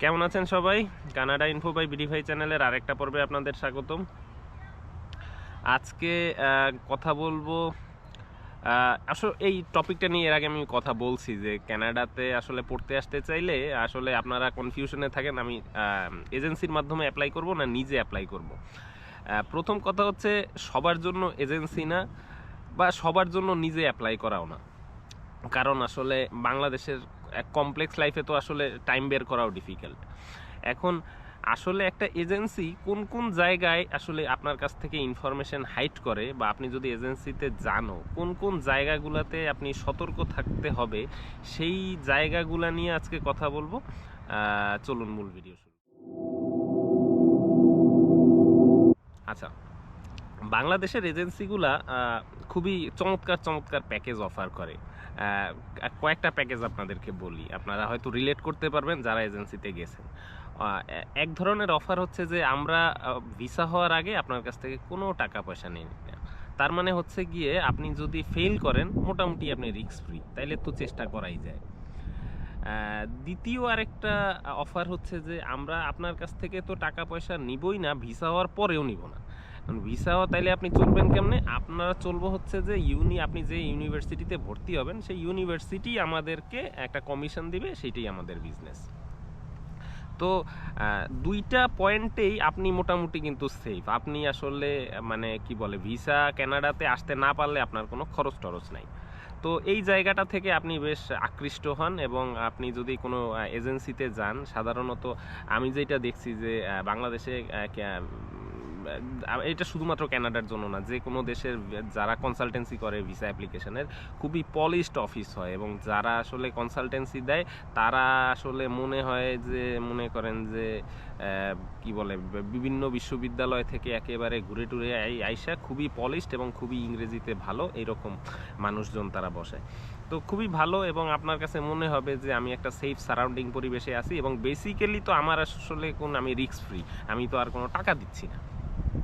কেমন আছেন সবাই? কানাডা ইনফো বাই বিডিফাই চ্যানেলের আরেকটা পর্বে আপনাদের স্বাগতম। আজকে কথা বলব আসলে এই টপিকটা নিয়ে এর আগে আমি কথা বলছি যে কানাডাতে আসলে পড়তে আসতে চাইলে আসলে আপনারা কনফিউশনে থাকেন, আমি এজেন্সির মাধ্যমে অ্যাপ্লাই করব না নিজে অ্যাপ্লাই করব। প্রথম কথা হচ্ছে সবার জন্য এজেন্সি না বা সবার জন্য নিজে অ্যাপ্লাই করাও না। কারণ আসলে বাংলাদেশের কমপ্লেক্স লাইফে তো আসলে টাইম বের করাও ডিফিকাল্ট এখন আসলে একটা এজেন্সি কোন কোন জায়গায় আসলে আপনার কাছ থেকে ইনফরমেশন হাইট করে বা আপনি যদি এজেন্সিতে জানো, কোন কোন জায়গাগুলোতে আপনি সতর্ক থাকতে হবে, সেই জায়গাগুলো নিয়ে আজকে কথা বলব। চলুন মূল ভিডিও শুরু আচ্ছা বাংলাদেশের এজেন্সিগুলা খুবই চমৎকার চমৎকার প্যাকেজ অফার করে। কয়েকটা প্যাকেজ আপনাদেরকে বলি। আপনারা হয়তো রিলেট করতে পারবেন যারা এজেন্সিতে গেছেন। এক ধরনের অফার হচ্ছে যে, আমরা ভিসা হওয়ার আগে আপনার কাছ থেকে কোনো টাকা পয়সা নেই না। তার মানে হচ্ছে গিয়ে, আপনি যদি ফেল করেন, মোটামুটি আপনি রিস্ক ফ্রি তাইলে তো চেষ্টা করাই যায়। দ্বিতীয় আরেকটা অফার হচ্ছে যে, আমরা আপনার কাছ থেকে তো টাকা পয়সা নিবই না ভিসা হওয়ার পরেও নিব না। ভিসা হওয়া তাইলে আপনি চলবেন কেমনে? আপনারা চলবো হচ্ছে যে ইউনি আপনি যে ইউনিভার্সিটিতে ভর্তি হবেন, সেই ইউনিভার্সিটি আমাদেরকে একটা কমিশন দিবে, সেটাই আমাদের বিজনেস তো দুইটা পয়েন্টেই আপনি মোটামুটি কিন্তু সেফ আপনি আসলে মানে কি বলে ভিসা কানাডাতে আসতে না পারলে আপনার কোনো খরচ টরচ নাই। তো এই জায়গাটা থেকে আপনি বেশ আকৃষ্ট হন এবং আপনি যদি কোনো এজেন্সিতে যান, সাধারণত আমি যেটা দেখছি যে বাংলাদেশে এটা শুধুমাত্র কানাডার জন্য না, যে কোনো দেশের যারা কনসালটেন্সি করে ভিসা অ্যাপ্লিকেশনের খুবই পলিশড অফিস হয় এবং যারা আসলে কনসালটেন্সি দেয়, তারা আসলে মনে হয় যে, মনে করেন যে কি বলে বিভিন্ন বিশ্ববিদ্যালয় থেকে একেবারে ঘুরে টুরে আই- আইসা খুবই পলিশড এবং খুবই ইংরেজিতে ভালো এরকম মানুষজন তারা বসে। তো খুবই ভালো এবং আপনার কাছে মনে হবে যে, আমি একটা সেফ সারাউন্ডিং পরিবেশে আছি এবং বেসিক্যালি তো আমার আসলে কোন, আমি রিস্ক ফ্রি আমি তো আর কোনো টাকা দিচ্ছি না।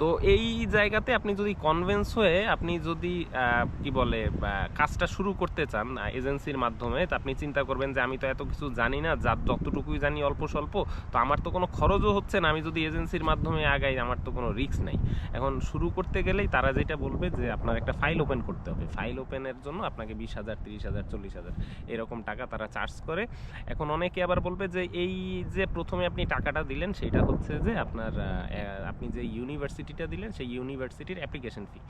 তো এই জায়গাতে আপনি যদি কনভেন্স হয়ে আপনি যদি কি বলে কাজটা শুরু করতে চান এজেন্সির মাধ্যমে, তো আপনি চিন্তা করবেন যে আমি তো এত কিছু জানি না যা যতটুকুই জানি অল্প স্বল্প, তো আমার তো কোনো খরচও হচ্ছে না, আমি যদি এজেন্সির মাধ্যমে আগাই, আমার তো কোনো রিস্ক নাই। এখন শুরু করতে গেলেই তারা যেটা বলবে যে আপনার একটা ফাইল ওপেন করতে হবে। ফাইল ওপেনের জন্য আপনাকে বিশ হাজার, তিরিশ হাজার, চল্লিশ হাজার এরকম টাকা তারা চার্জ করে। এখন অনেকে আবার বলবে যে এই যে প্রথমে আপনি টাকাটা দিলেন, সেটা হচ্ছে যে আপনার আপনি যে ইউনিভার্সিটিটা দিলেন, সেই ইউনিভার্সিটির অ্যাপ্লিকেশন ফি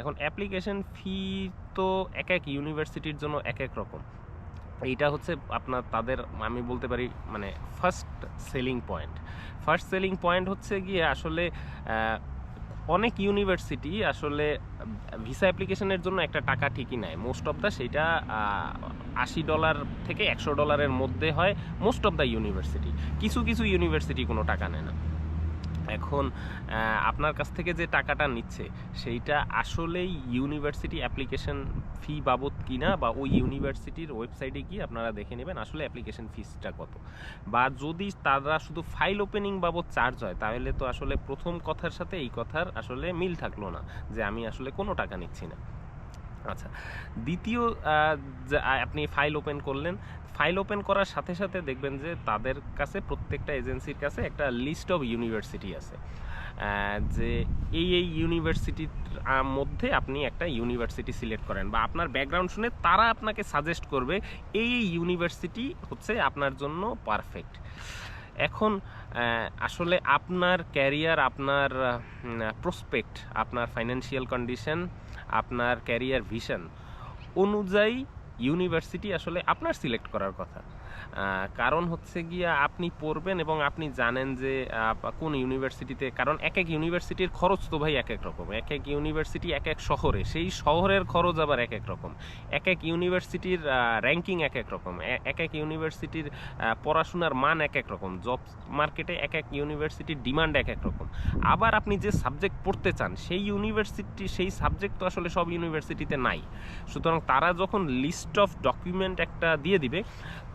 এখন অ্যাপ্লিকেশন ফি তো এক এক ইউনিভার্সিটির জন্য এক এক রকম। এইটা হচ্ছে আপনার তাদের, আমি বলতে পারি মানে first selling point first selling point হচ্ছে গিয়ে আসলে অনেক ইউনিভার্সিটি আসলে ভিসা অ্যাপ্লিকেশনের জন্য একটা টাকা ঠিকই নেয়। মোস্ট অফ দ্য সেইটা আশি ডলার থেকে একশো ডলারের মধ্যে হয় মোস্ট অফ দ্য ইউনিভার্সিটি কিছু কিছু ইউনিভার্সিটি কোনো টাকা নেয় না। এখন আপনার কাছ থেকে যে টাকাটা নিচ্ছে, সেইটা আসলেই ইউনিভার্সিটি অ্যাপ্লিকেশন ফি বাবদ কিনা বা ওই ইউনিভার্সিটির ওয়েবসাইটে গিয়ে আপনারা দেখে নেবেন আসলে অ্যাপ্লিকেশন ফিসটা কত। বা যদি তারা শুধু ফাইল ওপেনিং বাবদ চার্জ হয়, তাহলে তো আসলে প্রথম কথার সাথে এই কথার আসলে মিল থাকল না যে আমি আসলে কোনো টাকা নিচ্ছি না। আচ্ছা। দ্বিতীয় আপনি ফাইল ওপেন করলেন ফাইল ওপেন করার সাথে সাথে দেখবেন যে, তাদের কাছে প্রত্যেকটা এজেন্সির কাছে একটা লিস্ট অফ ইউনিভার্সিটি আছে। যে, এই এই ইউনিভার্সিটির মধ্যে আপনি একটা ইউনিভার্সিটি সিলেক্ট করেন বা আপনার ব্যাকগ্রাউন্ড শুনে তারা আপনাকে সাজেস্ট করবে, এই এই ইউনিভার্সিটি হচ্ছে আপনার জন্য পারফেক্ট এখন আসলে আপনার ক্যারিয়ার আপনার প্রসপেক্ট আপনার ফাইন্যান্সিয়াল কন্ডিশন আপনার ক্যারিয়ার ভিশন অনুযায়ী ইউনিভার্সিটি আসলে আপনার সিলেক্ট করার কথা। কারণ হচ্ছে গিয়া আপনি পড়বেন এবং আপনি জানেন যে কোন ইউনিভার্সিটিতে কারণ এক এক ইউনিভার্সিটির খরচ তো ভাই এক এক রকম এক এক ইউনিভার্সিটি এক এক শহরে সেই শহরের খরচ আবার এক এক রকম এক এক ইউনিভার্সিটির র্যাঙ্কিং এক এক রকম এক এক ইউনিভার্সিটির পড়াশোনার মান এক এক রকম জব মার্কেটে এক এক ইউনিভার্সিটির ডিমান্ড এক এক রকম আবার আপনি যে সাবজেক্ট পড়তে চান সেই ইউনিভার্সিটি সেই সাবজেক্ট তো আসলে সব ইউনিভার্সিটিতে নাই সুতরাং তারা যখন লিস্ট অফ ডকুমেন্ট একটা দিয়ে দিবে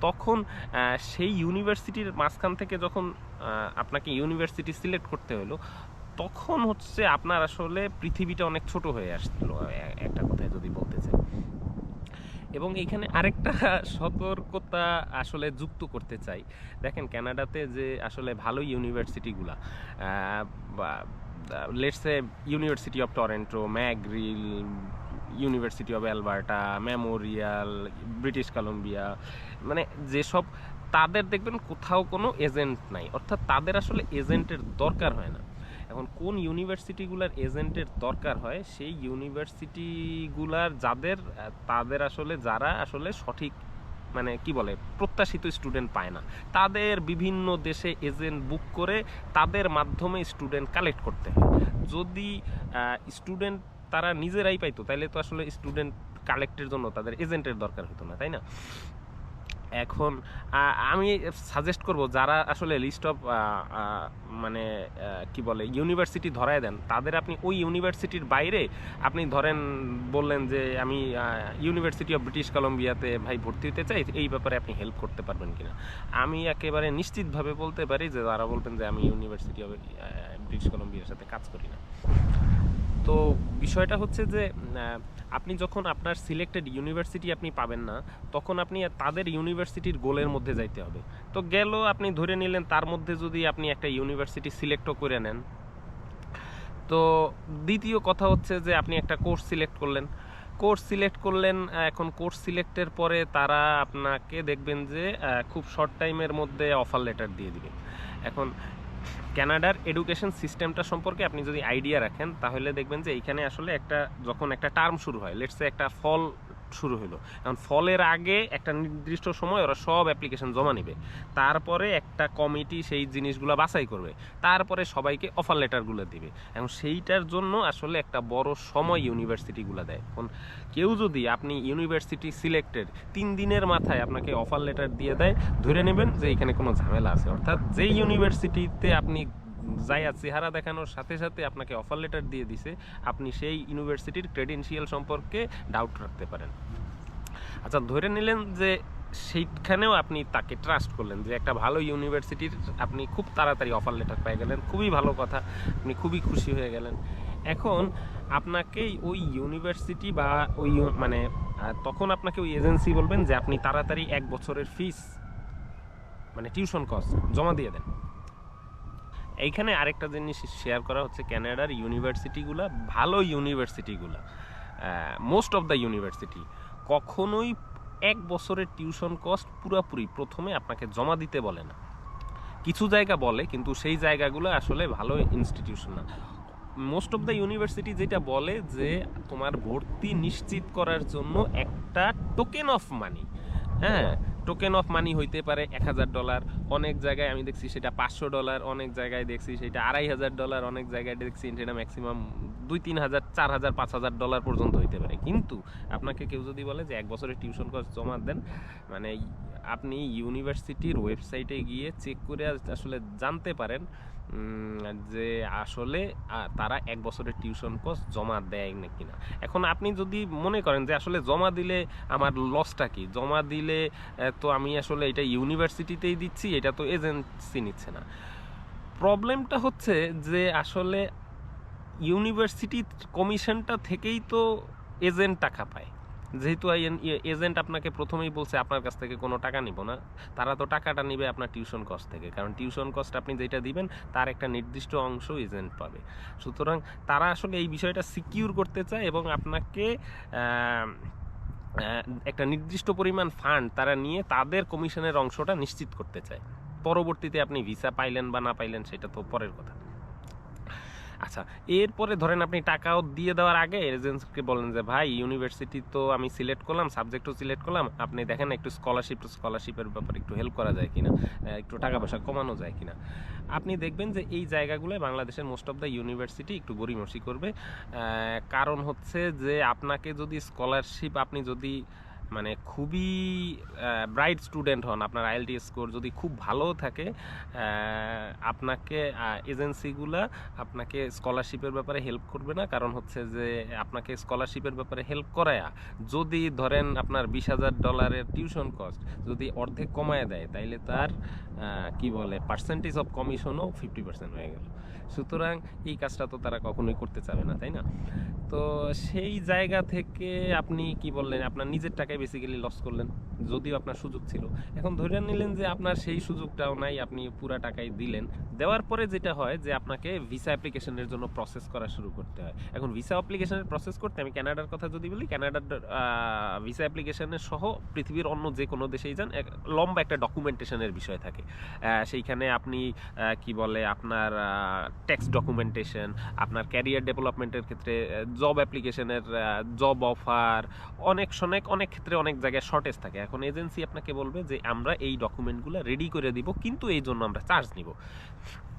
তখন সেই ইউনিভার্সিটির মাঝখান থেকে যখন আপনাকে ইউনিভার্সিটি সিলেক্ট করতে হলো, তখন হচ্ছে আপনার আসলে পৃথিবীটা অনেক ছোট হয়ে আসছিল একটা কথায় যদি বলতে চাই। এবং এইখানে আরেকটা সতর্কতা আসলে যুক্ত করতে চাই। দেখেন কানাডাতে যে আসলে ভালো ইউনিভার্সিটিগুলা let's say University of Toronto McGill University of Alberta Memorial British Columbia মানে যেসব তাদের দেখবেন কোথাও কোনো এজেন্ট নাই। অর্থাৎ তাদের আসলে এজেন্টের দরকার হয় না। এখন কোন ইউনিভার্সিটিগুলোর এজেন্টের দরকার হয়, সেই ইউনিভার্সিটিগুলার যাদের তাদের আসলে যারা আসলে সঠিক মানে কি বলে, প্রত্যাশিত স্টুডেন্ট পায় না। তাদের বিভিন্ন দেশে এজেন্ট বুক করে তাদের মাধ্যমে স্টুডেন্ট কালেক্ট করতে হয়। যদি স্টুডেন্ট তারা নিজেরাই পাইতো তাহলে তো আসলে স্টুডেন্ট কালেক্টের জন্য তাদের এজেন্টের দরকার হতো না, তাই না? এখন আমি সাজেস্ট করব যারা আসলে লিস্ট অফ মানে কি বলে ইউনিভার্সিটি ধরায় দেন, তাদের আপনি ওই ইউনিভার্সিটির বাইরে আপনি ধরেন বললেন যে, আমি ইউনিভার্সিটি অফ ব্রিটিশ কলম্বিয়াতে ভাই ভর্তি হতে চাই, এই ব্যাপারে আপনি হেল্প করতে পারবেন কিনা? আমি একেবারে নিশ্চিতভাবে বলতে পারি যে তারা বলবেন যে, আমি ইউনিভার্সিটি অফ ব্রিটিশ কলম্বিয়ার সাথে কাজ করি না। তো বিষয়টা হচ্ছে যে আপনি যখন আপনার সিলেক্টেড ইউনিভার্সিটি আপনি পাবেন না, তখন আপনি তাদের ইউনিভার্সিটির গোলের মধ্যে যাইতে হবে। তো গেল, আপনি ধরে নিলেন তার মধ্যে যদি আপনি একটা ইউনিভার্সিটি সিলেক্টও করে নেন। তো দ্বিতীয় কথা হচ্ছে যে, আপনি একটা কোর্স সিলেক্ট করলেন। কোর্স সিলেক্ট করলেন এখন কোর্স সিলেক্টের পরে তারা আপনাকে দেখবেন যে খুব শর্ট টাইমের মধ্যে অফার লেটার দিয়ে দিবে। এখন কানাডার এডুকেশন সিস্টেমটা সম্পর্কে আপনি যদি আইডিয়া রাখেন, তাহলে দেখবেন যে এইখানে আসলে একটা, যখন একটা টার্ম শুরু হয় লেটসে একটা ফল শুরু হলো এখন ফলের আগে একটা নির্দিষ্ট সময় ওরা সব অ্যাপ্লিকেশন জমা নেবে। তারপরে একটা কমিটি সেই জিনিসগুলো বাছাই করবে। তারপরে সবাইকে অফার লেটারগুলো দিবে। এখন সেইটার জন্য আসলে একটা বড় সময় ইউনিভার্সিটিগুলো দেয়। এখন কেউ যদি আপনি ইউনিভার্সিটি সিলেক্টেড তিন দিনের মাথায় আপনাকে অফার লেটার দিয়ে দেয়, ধরে নেবেন যে এখানে কোনো ঝামেলা আছে। অর্থাৎ যেই ইউনিভার্সিটিতে আপনি যাইয়া চেহারা দেখানোর সাথে সাথে আপনাকে অফার লেটার দিয়ে দিছে, আপনি সেই ইউনিভার্সিটির ক্রেডেন্সিয়াল সম্পর্কে ডাউট রাখতে পারেন। আচ্ছা ধরে নিলেন যে সেইখানেও আপনি তাকে ট্রাস্ট করলেন যে একটা ভালো ইউনিভার্সিটির আপনি খুব তাড়াতাড়ি অফার লেটার পেয়ে গেলেন, খুবই ভালো কথা, আপনি খুবই খুশি হয়ে গেলেন। এখন আপনাকে ওই ইউনিভার্সিটি বা ওই মানে তখন আপনাকে ওই এজেন্সি বলবেন যে আপনি তাড়াতাড়ি এক বছরের ফিস মানে টিউশন কস্ট জমা দিয়ে দেন। এইখানে আরেকটা জিনিস শেয়ার করা হচ্ছে ক্যানাডার ইউনিভার্সিটিগুলো ভালো ইউনিভার্সিটিগুলো মোস্ট অফ দ্য ইউনিভার্সিটি কখনোই এক বছরের টিউশন কস্ট পুরোপুরি প্রথমে আপনাকে জমা দিতে বলে না। কিছু জায়গা বলে, কিন্তু সেই জায়গাগুলো আসলে ভালো ইনস্টিটিউশন না। মোস্ট অফ দ্য ইউনিভার্সিটি যেটা বলে যে, তোমার ভর্তি নিশ্চিত করার জন্য একটা টোকেন অফ মানি হ্যাঁ? টোকেন অফ মানি হইতে পারে এক হাজার ডলার অনেক জায়গায় আমি দেখছি সেটা পাঁচশো ডলার অনেক জায়গায় দেখছি সেটা আড়াই হাজার ডলার অনেক জায়গায় দেখছি সেটা ম্যাক্সিমাম দুই তিন হাজার, চার হাজার, পাঁচ হাজার ডলার পর্যন্ত হইতে পারে। কিন্তু আপনাকে কেউ যদি বলে যে এক বছরের টিউশন কস্ট জমা দেন মানে আপনি ইউনিভার্সিটির ওয়েবসাইটে গিয়ে চেক করে আসলে জানতে পারেন যে আসলে তারা এক বছরের টিউশন কোর্স জমা দেয় না? কিনা এখন আপনি যদি মনে করেন যে আসলে জমা দিলে আমার লসটা কি? জমা দিলে তো আমি আসলে এটা ইউনিভার্সিটিতেই দিচ্ছি, এটা তো এজেন্সি নিচ্ছে না। প্রবলেমটা হচ্ছে যে আসলে ইউনিভার্সিটি কমিশনটা থেকেই তো এজেন্ট টাকা পায়। যেহেতু এজেন্ট আপনাকে প্রথমেই বলছে, আপনার কাছ থেকে কোনো টাকা নিব না। তারা তো টাকাটা নিবে আপনার টিউশন কস্ট থেকে, কারণ টিউশন কস্ট আপনি যেটা দিবেন, তার একটা নির্দিষ্ট অংশ এজেন্ট পাবে। সুতরাং তারা আসলে এই বিষয়টা সিকিউর করতে চায় এবং আপনাকে একটা নির্দিষ্ট পরিমাণ ফান্ড তারা নিয়ে তাদের কমিশনের অংশটা নিশ্চিত করতে চায়। পরবর্তীতে আপনি ভিসা পাইলেন বা না পাইলেন, সেটা তো পরের কথা। আচ্ছা এরপরে ধরেন আপনি টাকাও দিয়ে দেওয়ার আগে এজেন্সিকে বলেন যে, ভাই ইউনিভার্সিটি তো আমি সিলেক্ট করলাম সাবজেক্টও সিলেক্ট করলাম। আপনি দেখেন একটু স্কলারশিপ স্কলারশিপের ব্যাপারে একটু হেল্প করা যায় কিনা একটু টাকা পয়সা কমানো যায় কিনা? আপনি দেখবেন যে, এই জায়গাগুলোয় বাংলাদেশের মোস্ট অফ দ্য ইউনিভার্সিটি একটু গরিমসি করবে। কারণ হচ্ছে যে, আপনাকে যদি স্কলারশিপ আপনি যদি মানে খুবই ব্রাইট স্টুডেন্ট হন আপনার আইএলটি স্কোর যদি খুব ভালো থাকে আপনাকে এজেন্সিগুলা আপনাকে স্কলারশিপের ব্যাপারে হেল্প করবে না। কারণ হচ্ছে যে, আপনাকে স্কলারশিপের ব্যাপারে হেল্প করায়া যদি ধরেন আপনার বিশ হাজার ডলারের টিউশন কস্ট যদি অর্ধেক কমায় দেয়, তাইলে তার কি বলে পার্সেন্টেজ অফ কমিশনও ফিফটি পার্সেন্ট হয়ে গেল। সুতরাং এই কাজটা তো তারা কখনোই করতে চাবে না, তাই না? তো সেই জায়গা থেকে আপনি কি বললেন, আপনার নিজের টাকায় বেসিক্যালি লস করলেন, যদিও আপনার সুযোগ ছিল। এখন ধরে নিলেন যে আপনার সেই সুযোগটাও নাই, আপনি পুরা টাকাই দিলেন। দেওয়ার পরে যেটা হয় যে আপনাকে ভিসা অ্যাপ্লিকেশনের জন্য প্রসেস করা শুরু করতে হয়। এখন ভিসা অ্যাপ্লিকেশনের প্রসেস করতে, আমি কানাডার কথা যদি বলি ক্যানাডার ভিসা অ্যাপ্লিকেশনের সহ পৃথিবীর অন্য যে কোনো দেশেই যান লম্বা একটা ডকুমেন্টেশনের বিষয় থাকে। সেইখানে আপনি কি বলে, আপনার ট্যাক্স ডকুমেন্টেশন আপনার ক্যারিয়ার ডেভেলপমেন্টের ক্ষেত্রে জব অ্যাপ্লিকেশনের জব অফার অনেক অনেক অনেক ক্ষেত্রে অনেক জায়গায় শর্টেজ থাকে। এখন এজেন্সি আপনাকে বলবে যে, আমরা এই ডকুমেন্টগুলো রেডি করে দিব, কিন্তু এই জন্য আমরা চার্জ নিব।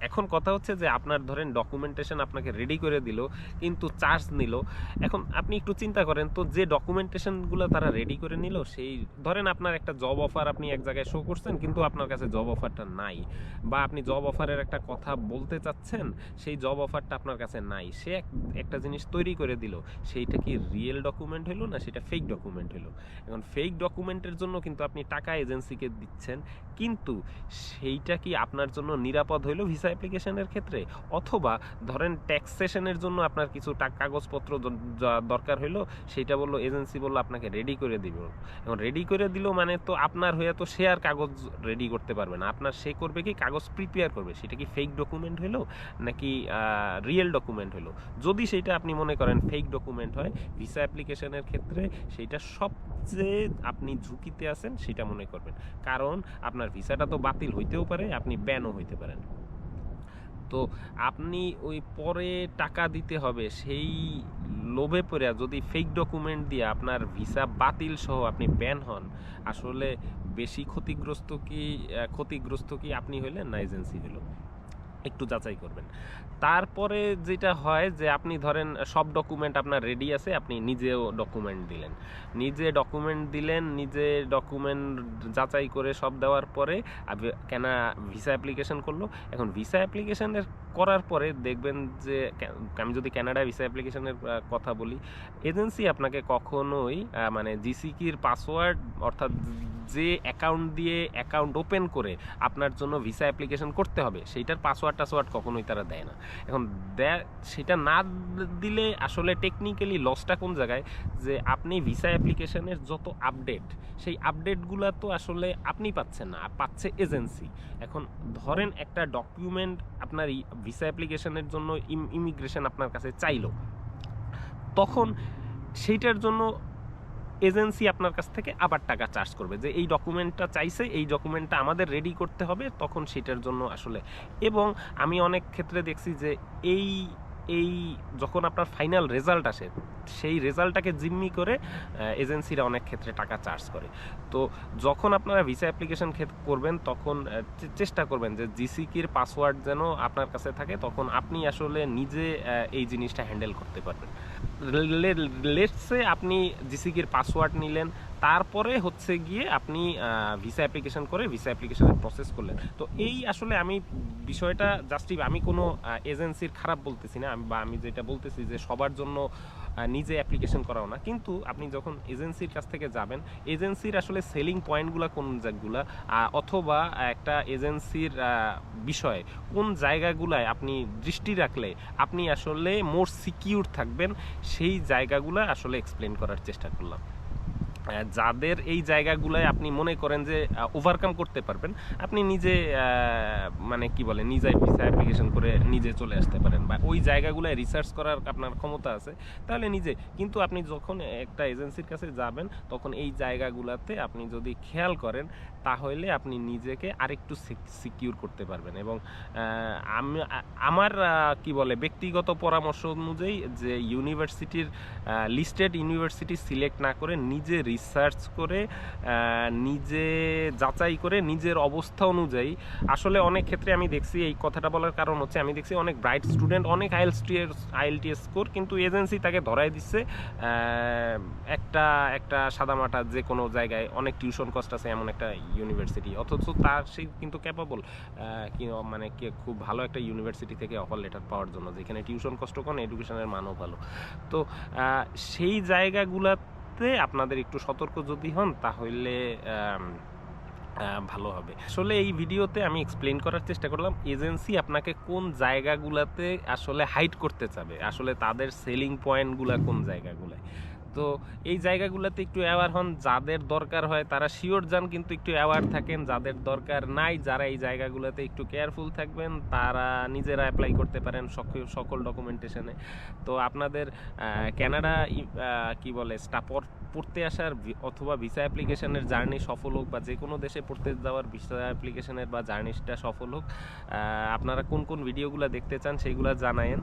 এখন কথা হচ্ছে যে আপনার ধরেন ডকুমেন্টেশন আপনাকে রেডি করে দিল, কিন্তু চার্জ নিল। এখন আপনি একটু চিন্তা করেন, তো যে ডকুমেন্টেশনগুলো তারা রেডি করে নিল, সেই ধরেন আপনার একটা জব অফার আপনি এক জায়গায় শো করছেন, কিন্তু আপনার কাছে জব অফারটা নাই। বা আপনি জব অফারের একটা কথা বলতে চাচ্ছেন, সেই জব অফারটা আপনার কাছে নাই। সে এক- একটা জিনিস তৈরি করে দিল। সেইটা কি রিয়েল ডকুমেন্ট হলো না সেটা ফেক ডকুমেন্ট হলো এখন ফেক ডকুমেন্টের জন্য কিন্তু আপনি টাকা এজেন্সিকে দিচ্ছেন, কিন্তু সেইটা কি আপনার জন্য নিরাপদ হইল? ভিসা অ্যাপ্লিকেশনের ক্ষেত্রে? অথবা ধরেন ট্যাক্সেশনের জন্য আপনার কিছু কাগজপত্র দরকার হইল সেইটা বলল এজেন্সি বলল, আপনাকে রেডি করে দিব। এখন রেডি করে দিল মানে তো আপনার হয়ে তো সে আর কাগজ রেডি করতে পারবে না। আপনার সে করবে কি কাগজ প্রিপেয়ার করবে? সেটা কি ফেক ডকুমেন্ট হইল? নাকি রিয়েল ডকুমেন্ট হলো যদি সেটা আপনি মনে করেন ফেক ডকুমেন্ট হয় ভিসা অ্যাপ্লিকেশনের ক্ষেত্রে সেইটা সবচেয়ে আপনি ঝুঁকিতে আছেন, সেটা মনে করবেন। কারণ আপনার ভিসাটা তো বাতিল হইতেও পারে, আপনি ব্যানও হইতে পারেন। তো আপনি ওই পরে টাকা দিতে হবে, সেই লোভে পড়ে যদি ফেক ডকুমেন্ট দিয়ে আপনার ভিসা বাতিল সহ আপনি ব্যান হন, আসলে বেশি ক্ষতিগ্রস্ত কি ক্ষতিগ্রস্ত কি আপনি হইলেন না এজেন্সি হলো একটু যাচাই করবেন। তারপরে যেটা হয় যে আপনি ধরেন, সব ডকুমেন্ট আপনার রেডি আছে, আপনি নিজেও ডকুমেন্ট দিলেন। নিজে ডকুমেন্ট দিলেন, নিজে ডকুমেন্ট যাচাই করে সব দেওয়ার পরে কেনা ভিসা অ্যাপ্লিকেশন করল? এখন ভিসা অ্যাপ্লিকেশনের করার পরে দেখবেন যে আমি যদি ক্যানাডা ভিসা অ্যাপ্লিকেশনের কথা বলি এজেন্সি আপনাকে কখনোই মানে জিসিকির পাসওয়ার্ড অর্থাৎ যে অ্যাকাউন্ট দিয়ে অ্যাকাউন্ট ওপেন করে আপনার জন্য ভিসা অ্যাপ্লিকেশন করতে হবে, সেইটার পাসওয়ার্ড টাসওয়ার্ড কখনোই তারা দেয় না। এখন দেয়, সেটা না দিলে আসলে টেকনিক্যালি লসটা কোন জায়গায়? যে আপনি ভিসা অ্যাপ্লিকেশনের যত আপডেট সেই আপডেটগুলো তো আসলে আপনি পাচ্ছেন না, পাচ্ছে এজেন্সি এখন ধরেন একটা ডকুমেন্ট আপনার ভিসা অ্যাপ্লিকেশনের জন্য ইমিগ্রেশন আপনার কাছে চাইলো। তখন সেইটার জন্য এজেন্সি আপনার কাছ থেকে আবার টাকা চার্জ করবে যে এই ডকুমেন্টটা চাইছে, এই ডকুমেন্টটা আমাদের রেডি করতে হবে তখন সেটার জন্য আসলে। এবং আমি অনেক ক্ষেত্রে দেখছি যে এই এই যখন আপনার ফাইনাল রেজাল্ট আসে সেই রেজাল্টটাকে জিম্মি করে এজেন্সিরা অনেক ক্ষেত্রে টাকা চার্জ করে। তো যখন আপনারা ভিসা অ্যাপ্লিকেশন করবেন, তখন চেষ্টা করবেন যে জিসিকির পাসওয়ার্ড যেন আপনার কাছে থাকে, তখন আপনি আসলে নিজে এই জিনিসটা হ্যান্ডেল করতে পারবেন। লেটসে আপনি জিসিকির পাসওয়ার্ড নিলেন, তারপরে হচ্ছে গিয়ে আপনি ভিসা অ্যাপ্লিকেশন করে ভিসা অ্যাপ্লিকেশনের প্রসেস করলেন। তো এই আসলে আমি বিষয়টা জাস্ট আমি কোনো এজেন্সির খারাপ বলতেছি না বা আমি যেটা বলতেছি যে সবার জন্য নিজে অ্যাপ্লিকেশন করাও না। কিন্তু আপনি যখন এজেন্সির কাছ থেকে যাবেন এজেন্সির আসলে সেলিং পয়েন্টগুলো কোন জায়গাগুলো অথবা একটা এজেন্সির বিষয় কোন জায়গাগুলায় আপনি দৃষ্টি রাখলে আপনি আসলে মোর সিকিউর থাকবেন, সেই জায়গাগুলো আসলে এক্সপ্লেন করার চেষ্টা করলাম। যাদের এই জায়গাগুলোয় আপনি মনে করেন যে ওভারকাম করতে পারবেন, আপনি নিজে মানে কি বলে, নিজে ভিসা অ্যাপ্লিকেশন করে নিজে চলে আসতে পারেন বা ওই জায়গাগুলোয় রিসার্চ করার আপনার ক্ষমতা আছে, তাহলে নিজে। কিন্তু আপনি যখন একটা এজেন্সির কাছে যাবেন, তখন এই জায়গাগুলোতে আপনি যদি খেয়াল করেন, তাহলে আপনি নিজেকে আরেকটু সিকিউর করতে পারবেন এবং আমি আমার কি বলে, ব্যক্তিগত পরামর্শ অনুযায়ী যে ইউনিভার্সিটির লিস্টেড ইউনিভার্সিটি সিলেক্ট না করে নিজে রিসার্চ করে নিজে যাচাই করে নিজের অবস্থা অনুযায়ী। আসলে অনেক ক্ষেত্রে আমি দেখছি এই কথাটা বলার কারণ হচ্ছে, আমি দেখছি অনেক ব্রাইট স্টুডেন্ট অনেক আইএলটিএস আইএলটিএস স্কোর কিন্তু এজেন্সি তাকে ধরাই দিচ্ছে একটা একটা সাদামাটা যে কোনো জায়গায় অনেক টিউশন কস্ট আছে এমন একটা ইউনিভার্সিটি অথচ তার সে কিন্তু ক্যাপাবল কি মানে খুব ভালো একটা ইউনিভার্সিটি থেকে অফার লেটার পাওয়ার জন্য, যেখানে টিউশন কষ্ট কম এডুকেশনের মানও ভালো। তো সেই সেই জায়গাগুলোতে আপনাদের একটু সতর্ক যদি হন, তাহলে ভালো হবে। আসলে এই ভিডিওতে আমি এক্সপ্লেন করার চেষ্টা করলাম, এজেন্সি আপনাকে কোন জায়গাগুলোতে আসলে হাইড করতে চাবে? আসলে তাদের সেলিং পয়েন্টগুলো কোন জায়গাগুলায়? তো এই জায়গাগুলোতে একটু অ্যাওয়ার হন, যাদের দরকার হয় তারা শিওর যান, কিন্তু একটু অ্যাওয়ার থাকেন, যাদের দরকার নাই, যারা এই জায়গাগুলোতে একটু কেয়ারফুল থাকবেন, তারা নিজেরা অ্যাপ্লাই করতে পারেন সকল ডকুমেন্টেশনে তো আপনাদের ক্যানাডা কি বলে স্টাফ পড়তে আসার অথবা ভিসা অ্যাপ্লিকেশনের জার্নি সফল হোক বা যে কোনো দেশে পড়তে যাওয়ার ভিসা অ্যাপ্লিকেশনের বা জার্নিটা সফল হোক আপনারা কোন কোন ভিডিওগুলো দেখতে চান সেইগুলো জানায়েন।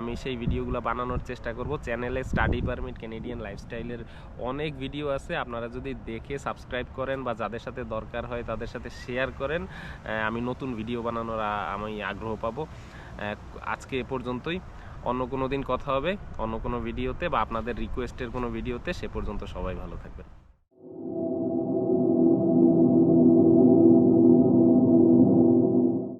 আমি সেই ভিডিওগুলো বানানোর চেষ্টা করব। চ্যানেলে স্টাডি পারমিট ক্যানেডিয়ান লাইফস্টাইলের অনেক ভিডিও আছে। আপনারা যদি দেখে সাবস্ক্রাইব করেন বা যাদের সাথে দরকার হয় তাদের সাথে শেয়ার করেন আমি নতুন ভিডিও বানানোর আমি আগ্রহ পাবো। আজকে এ পর্যন্তই। অন্য কোনো দিন কথা হবে, অন্য কোনো ভিডিওতে বা আপনাদের রিকোয়েস্টের কোনো ভিডিওতে সে পর্যন্ত সবাই ভালো থাকবেন।